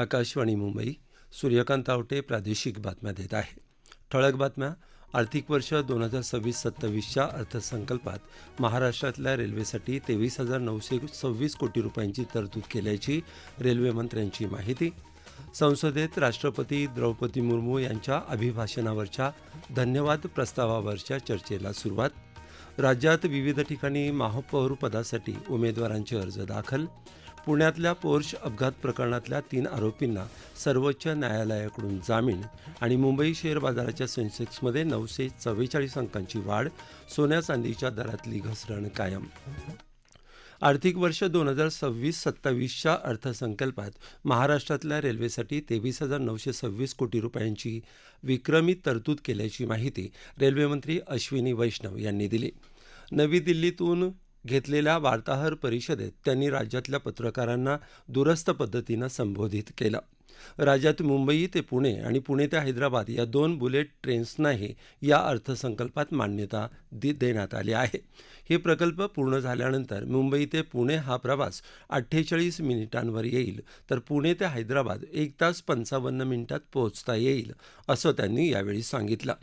आकाशवाणी मुंबई सूर्यकांत आवटे प्रादेशिक बातम्या देत आहे ठळक बातम्या आर्थिक वर्ष दोन हजार सव्वीस सत्तावीसच्या अर्थसंकल्पात महाराष्ट्रातल्या रेल्वेसाठी तेवीस हजार नऊशे सव्वीस कोटी रुपयांची तरतूद केल्याची रेल्वेमंत्र्यांची माहिती. संसदेत राष्ट्रपती द्रौपदी मुर्मू यांच्या अभिभाषणावरच्या धन्यवाद प्रस्तावावरच्या चर्चेला सुरुवात. राज्यात विविध ठिकाणी महापौरपदासाठी उमेदवारांचे अर्ज दाखल. पुण्यातल्या पोर्श अपघात प्रकरणातल्या तीन आरोपींना सर्वोच्च न्यायालयाकडून जामीन आणि मुंबई शेअर बाजाराच्या सेन्सेक्समध्ये नऊशे चव्वेचाळीस अंकांची वाढ सोन्या चांदीच्या दरातली घसरण कायम. आर्थिक वर्ष दोन हजार सव्वीस सत्तावीसच्या अर्थसंकल्पात महाराष्ट्रातल्या रेल्वेसाठी तेवीस हजार नऊशे सव्वीस कोटी रुपयांची विक्रमी तरतूद केल्याची माहिती रेल्वेमंत्री अश्विनी वैष्णव यांनी दिली. नवी दिल्लीतून घेतलेल्या वार्ताहर परिषदेत त्यांनी राज्यातल्या पत्रकारांना दूरस्थ पद्धतीनं संबोधित केलं. राज्यात मुंबई ते पुणे आणि पुणे ते हैदराबाद या दोन बुलेट ट्रेन्सनाही या अर्थसंकल्पात मान्यता दि देण्यात आली आहे. हे प्रकल्प पूर्ण झाल्यानंतर मुंबई ते पुणे हा प्रवास अठ्ठेचाळीस मिनिटांवर येईल तर पुणे ते हैदराबाद एक तास पंचावन्न मिनिटात पोहोचता येईल असं त्यांनी यावेळी सांगितलं.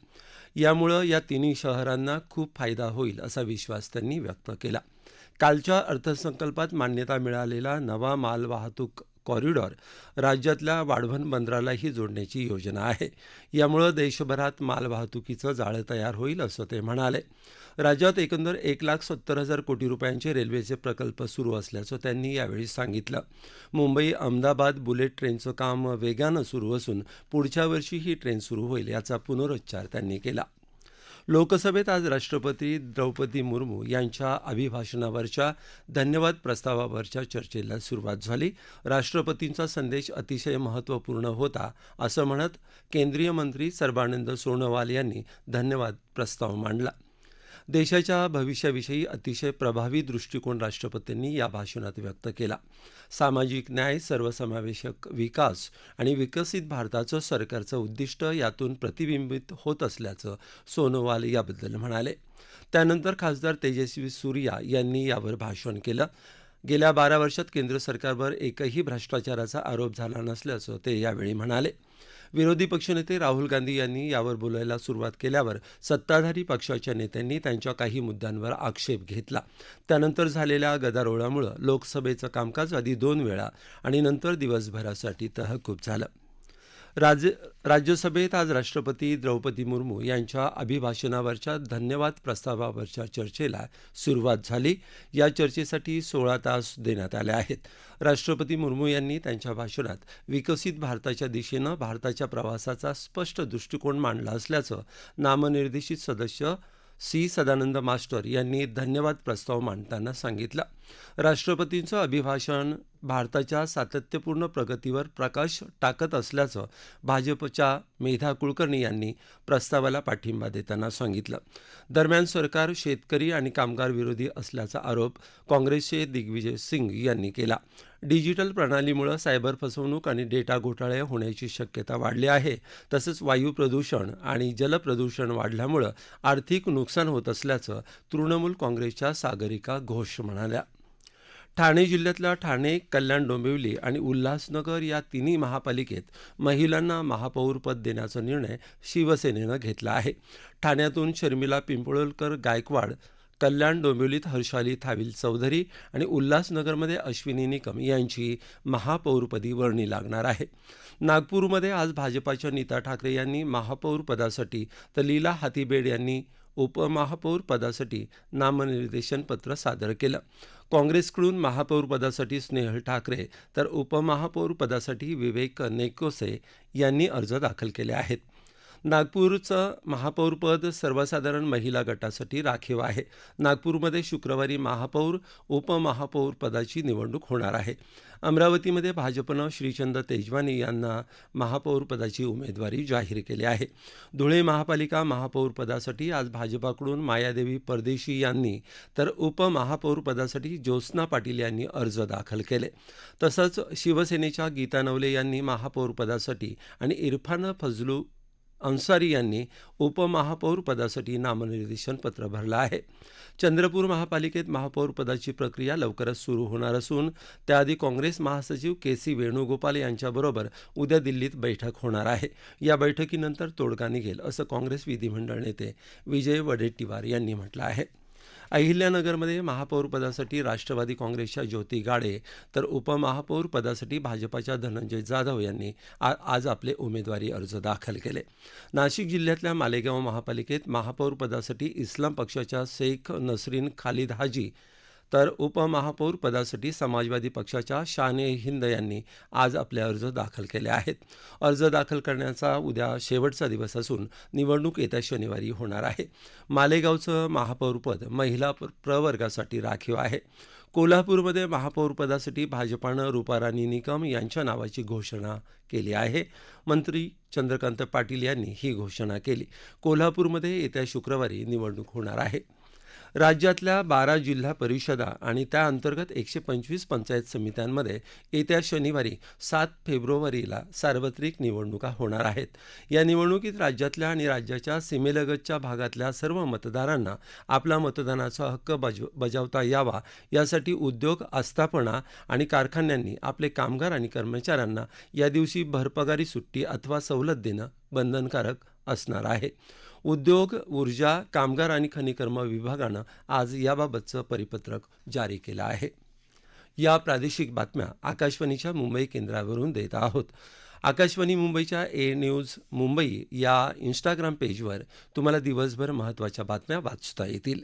यामुळं या तिन्ही शहरांना खूप फायदा होईल असा विश्वास त्यांनी व्यक्त केला. कालच्या अर्थसंकल्पात मान्यता मिळालेला नवा मालवाहतूक कॉरिडॉर राज्यातल्या वाढवण बंदरालाही जोडण्याची योजना आहे. यामुळं देशभरात मालवाहतुकीचं जाळं तयार होईल असं ते म्हणाले. राज्यात एकंदर एक लाख सत्तर हजार कोटी रुपयांचे रेल्वेचे प्रकल्प सुरू असल्याचं त्यांनी यावेळी सांगितलं. मुंबई अहमदाबाद बुलेट ट्रेनचं काम वेगानं सुरू असून पुढच्या वर्षी ही ट्रेन सुरू होईल याचा पुनरुच्चार त्यांनी केला. लोकसभेत आज राष्ट्रपती द्रौपदी मुर्मू यांच्या अभिभाषणावरच्या धन्यवाद प्रस्तावावरच्या चर्चेला सुरुवात झाली. राष्ट्रपतींचा संदेश अतिशय महत्त्वपूर्ण होता असं म्हणत केंद्रीय मंत्री सर्बानंद सोनोवाल यांनी धन्यवाद प्रस्ताव मांडला. देशाच्या भविष्याविषयी अतिशय प्रभावी दृष्टिकोन राष्ट्रपतींनी या भाषणात व्यक्त केला. सामाजिक न्याय सर्वसमावेशक विकास आणि विकसित भारताचं सरकारचं उद्दिष्ट यातून प्रतिबिंबित होत असल्याचं सोनोवाल याबद्दल म्हणाले. त्यानंतर खासदार तेजस्वी सूर्या यांनी यावर भाषण केलं. गेल्या बारा वर्षात केंद्र सरकारवर एकही भ्रष्टाचाराचा आरोप झाला नसल्याचं ते यावेळी म्हणाले. विरोधी पक्षनेते राहुल गांधी यांनी यावर बोलायला सुरुवात केल्यावर सत्ताधारी पक्षाच्या नेत्यांनी त्यांच्या काही मुद्द्यांवर आक्षेप घेतला. त्यानंतर झालेल्या गदारोळामुळं लोकसभेचं कामकाज आधी दोन वेळा आणि नंतर दिवसभरासाठी तहकूब झालं. राज्य राज्यसभेत आज राष्ट्रपती द्रौपदी मुर्मू यांच्या अभिभाषणावरच्या धन्यवाद प्रस्तावावरच्या चर्चेला सुरुवात झाली. या चर्चेसाठी सोळा तास देण्यात आले आहेत. राष्ट्रपती मुर्मू यांनी त्यांच्या भाषणात विकसित भारताच्या दिशेनं भारताच्या प्रवासाचा स्पष्ट दृष्टिकोन मांडला असल्याचं नामनिर्देशित सदस्य सी. सदानंद मास्टर यांनी धन्यवाद प्रस्ताव मांडताना सांगितलं. राष्ट्रपतींचं अभिभाषण भारताच्या सातत्यपूर्ण प्रगतीवर प्रकाश टाकत असल्याचं भाजपच्या मेधा कुलकर्णी यांनी प्रस्तावाला पाठिंबा देताना सांगितलं. दरम्यान सरकार शेतकरी आणि कामगार विरोधी असल्याचा आरोप काँग्रेसचे दिग्विजय सिंग यांनी केला. डिजिटल प्रणालीमुळे सायबर फसवणूक आणि डेटा घोटाळे होण्याची शक्यता वाढली आहे. तसंच वायू प्रदूषण आणि जलप्रदूषण वाढल्यामुळं आर्थिक नुकसान होत असल्याचं तृणमूल काँग्रेसच्या सागरिका घोष म्हणाल्या. ठाणे जिल्ह्यातल्या ठाणे कल्याण डोंबिवली आणि उल्हासनगर या तिन्ही महापालिकेत महिलांना महापौरपद देण्याचा निर्णय शिवसेनेनं घेतला आहे. ठाण्यातून शर्मिला पिंपळकर गायकवाड कल्याण डोंबिवलीत हर्षाली थाविल चौधरी आणि उल्हासनगरमध्ये अश्विनी निकम यांची महापौरपदी वर्णी लागणार आहे. नागपूरमध्ये आज भाजपाच्या नीता ठाकरे यांनी महापौरपदासाठी तर लीला हातीबेड यांनी उपमहापौर पदासाठी नामनिर्देशन पत्र सादर केलं. काँग्रेसकडून महापौरपदासाठी स्नेहल ठाकरे तर उपमहापौरपदासाठी विवेक नेकोसे यांनी अर्ज दाखल केले आहेत. नागपूरचं महापौरपद सर्वसाधारण महिला गटासाठी राखीव आहे. नागपूरमध्ये शुक्रवारी महापौर उपमहापौर पदाची निवडणूक होणार आहे. अमरावतीमध्ये भाजपनं श्रीचंद तेजवानी यांना महापौर पदाची उमेदवारी जाहीर केली आहे. धुळे महापालिका महापौर पदासाठी आज भाजपाकडून मायादेवी परदेशी यांनी तर उपमहापौर पदासाठी ज्योत्स्ना पाटील यांनी अर्ज दाखल केले. तसंच शिवसेनेच्या गीता नवले यांनी महापौर पदासाठी आणि इरफान फजलू अन्सारी यांनी उपमहापौर पदासाठी नामनिर्देशन पत्र भरलं आहे. चंद्रपूर महापालिकेत महापौर पदाची प्रक्रिया लवकरच सुरू होणार असून त्याआधी काँग्रेस महासचिव के सी वेणुगोपाल यांच्याबरोबर उद्या दिल्लीत बैठक होणार आहे. या बैठकीनंतर तोडगा निघेल असं काँग्रेस विधिमंडळ नेते विजय वडेट्टीवार यांनी म्हटलं आहे. अहिल्यानगरमध्ये महापौरपदासाठी राष्ट्रवादी काँग्रेसच्या ज्योती गाडे तर उपमहापौरपदासाठी भाजपाच्या धनंजय जाधव यांनी आ आज आपले उमेदवारी अर्ज दाखल केले. नाशिक जिल्ह्यातल्या मालेगाव महापालिकेत महापौरपदासाठी इस्लाम पक्षाच्या शेख नसरीन खालिद हाजी तर उपमहापौर पदासाठी समाजवादी पक्षाच्या शाने हिंद यांनी आज आपले अर्ज दाखल केले आहेत. अर्ज दाखल करण्याचा उद्या शेवटचा दिवस असून निवडणूक येत्या शनिवारी होणार आहे. मालेगावचं महापौरपद महिला प्र- प्रवर्गासाठी राखीव आहे. कोल्हापूरमध्ये महापौरपदासाठी भाजपानं रुपाराणी निकम यांच्या नावाची घोषणा केली आहे. मंत्री चंद्रकांत पाटील यांनी ही घोषणा केली. कोल्हापूरमध्ये येत्या शुक्रवारी निवडणूक होणार आहे. राज्यातल्या बारा जिल्हा परिषदा आणि त्याअंतर्गत एकशे पंचवीस पंचायत समित्यांमध्ये येत्या शनिवारी सात फेब्रुवारीला सार्वत्रिक निवडणुका होणार आहेत. या निवडणुकीत राज्यातल्या आणि राज्याच्या सीमेलगतच्या भागातल्या सर्व मतदारांना आपला मतदानाचा हक्क बज बजावता यावा. यासाठी उद्योग आस्थापना आणि कारखान्यांनी आपले कामगार आणि कर्मचाऱ्यांना या दिवशी भरपगारी सुट्टी अथवा सवलत देणं बंधनकारक असणार आहे. उद्योग ऊर्जा कामगार आणि खनिकर्म विभागानं आज याबाबतचं परिपत्रक जारी केलं आहे. या प्रादेशिक बातम्या आकाशवाणीच्या मुंबई केंद्रावरून देत आहोत. आकाशवाणी मुंबईच्या ए न्यूज मुंबई या इंस्टाग्राम पेजवर तुम्हाला दिवसभर महत्त्वाच्या बातम्या वाचता येतील.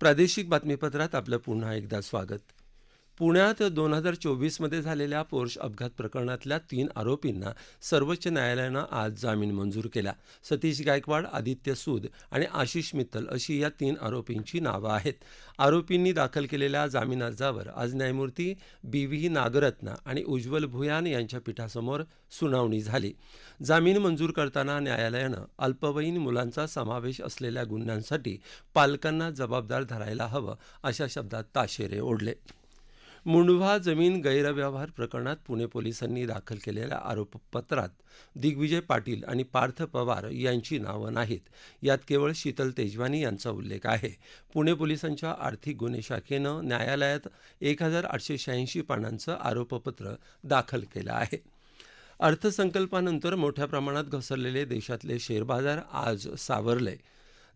प्रादेशिक बातमीपत्रात आपलं पुन्हा एकदा स्वागत. पुण्यात दोन हजार चोवीसमध्ये झालेल्या पोर्श अपघात प्रकरणातल्या तीन आरोपींना सर्वोच्च न्यायालयानं आज जामीन मंजूर केला. सतीश गायकवाड आदित्य सूद आणि आशिष मित्तल अशी या तीन आरोपींची नावं आहेत. आरोपींनी दाखल केलेल्या जामीन अर्जावर आज न्यायमूर्ती बी व्ही नागरत्न आणि उज्ज्वल भुयान यांच्या पीठासमोर सुनावणी झाली. जामीन मंजूर करताना न्यायालयानं अल्पवयीन मुलांचा समावेश असलेल्या गुन्ह्यांसाठी पालकांना जबाबदार धरायला हवं अशा शब्दात ताशेरे ओढले. मुंढवा जमीन गैरव्यवहार प्रकरणात पुणे पोलिसांनी दाखल केलेल्या आरोपपत्रात दिग्विजय पाटील आणि पार्थ पवार यांची नावं नाहीत. यात केवळ शीतल तेजवानी यांचा उल्लेख आहे. पुणे पोलिसांच्या आर्थिक गुन्हे शाखेनं न्यायालयात एक हजार आठशे शहाऐंशी पानांचं आरोपपत्र दाखल केलं आहे. अर्थसंकल्पानंतर मोठ्या प्रमाणात घसरलेले देशातले शेअर बाजार आज सावरले.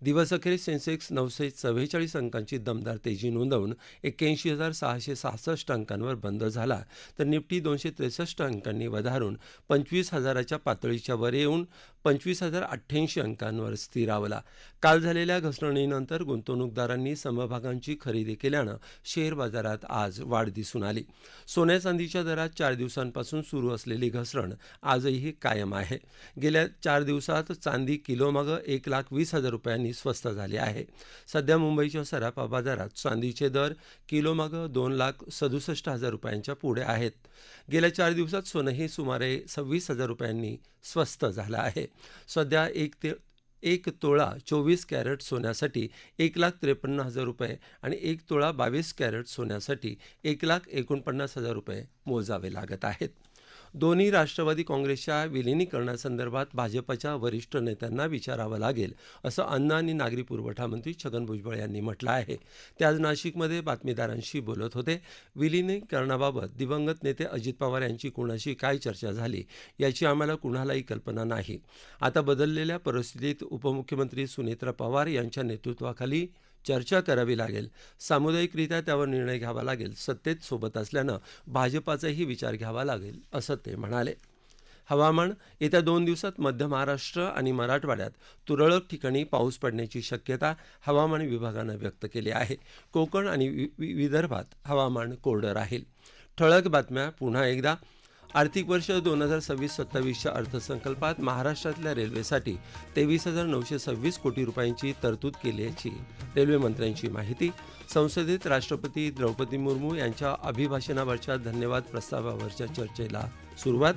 दिवसअखेरीस सेन्सेक्स नऊशे चव्वेचाळीस अंकांची दमदार तेजी नोंदवून एक्क्याऐंशी हजार सहाशे सहासष्ट अंकांवर बंद झाला. तर निफ्टी दोनशे त्रेसष्ट अंकांनी वधारून पंचवीस हजाराच्या पातळीच्या वर येऊन पंचवीस हजार अठ्ठ्याऐंशी अंकांवर स्थिरावला. काल झालेल्या घसरणीनंतर गुंतवणूकदारांनी समभागांची खरेदी केल्यानं शेअर बाजारात आज वाढ दिसून आली. सोन्या चांदीच्या दरात चार दिवसांपासून सुरू असलेली घसरण आजही कायम आहे. गेल्या चार दिवसात चांदी किलोमागं एक लाख वीस हजार रुपयांनी स्वस्त झाली आहे. सध्या मुंबईच्या सराफा बाजारात चांदीचे दर किलोमागं दोन लाख सदुसष्ट हजार रुपयांच्या पुढे आहेत. गेल्या चार दिवसात सोनंही सुमारे सव्वीस हजार रुपयांनी स्वस्त झालं आहे. सध्या एक ते एक तोळा चोवीस कॅरेट सोन्यासाठी एक लाख त्रेपन्न हजार रुपये आणि एक तोळा बावीस कॅरेट सोन्यासाठी एक लाख एकोणपन्नास हजार रुपये मोजावे लागत आहेत. दोन्ही राष्ट्रवादी काँग्रेसच्या विलिनीकरणासंदर्भात भाजपच्या वरिष्ठ नेत्यांना विचारावं लागेल असं अन्न आणि नागरी पुरवठा मंत्री छगन भुजबळ यांनी म्हटलं आहे. ते आज नाशिकमध्ये बातमीदारांशी बोलत होते. विलिनीकरणाबाबत दिवंगत नेते अजित पवार यांची कुणाशी काय चर्चा झाली याची आम्हाला कुणालाही कल्पना नाही. आता बदललेल्या परिस्थितीत उपमुख्यमंत्री सुनेत्रा पवार यांच्या नेतृत्वाखाली चर्चा करावी लागेल. सामुदायिकरित्या त्यावर निर्णय घ्यावा लागेल. सत्तेत सोबत असल्यानं भाजपाचाही विचार घ्यावा लागेल असं ते म्हणाले. हवामान येत्या दोन दिवसात मध्य महाराष्ट्र आणि मराठवाड्यात तुरळक ठिकाणी पाऊस पडण्याची शक्यता हवामान विभागानं व्यक्त केली आहे. कोकण आणि वि- वि- विदर्भात हवामान कोरडं राहील. ठळक बातम्या पुन्हा एकदा. आर्थिक वर्ष दोन हजार सव्वीस सत्तावीसच्या अर्थसंकल्पात महाराष्ट्रातल्या रेल्वेसाठी तेवीस हजार नऊशे सव्वीस कोटी रुपयांची तरतूद केल्याची रेल्वे मंत्र्यांची माहिती संसदेत राष्ट्रपती द्रौपदी मुर्मू यांच्या अभिभाषणावरच्या धन्यवाद प्रस्तावावरच्या चर्चेला सुरुवात.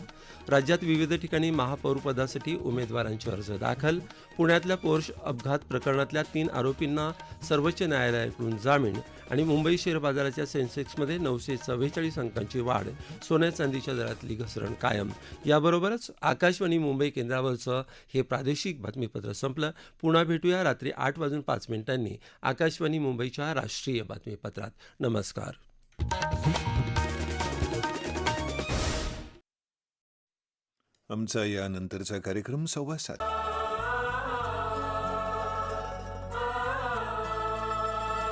राज्यात विविध ठिकाणी महापौरपदासाठी उमेदवारांचे अर्ज दाखल. पुण्यातल्या पोर्श अपघात प्रकरणातल्या तीन आरोपींना सर्वोच्च न्यायालयाकडून जामीन आणि मुंबई शेअर बाजाराच्या सेन्सेक्समध्ये नऊशे चव्वेचाळीस अंकांची वाढ. सोन्या चांदीच्या दरातली घसरण कायम. याबरोबरच आकाशवाणी मुंबई केंद्रावरचं हे प्रादेशिक बातमीपत्र संपलं. पुन्हा भेटूया रात्री आठ वाजून पाच मिनिटांनी. आकाशवाणी मुंबईच्या राष्ट्रीय बातमीपत्रात नमस्कार. आमचा यानंतरचा कार्यक्रम सव्वा सात.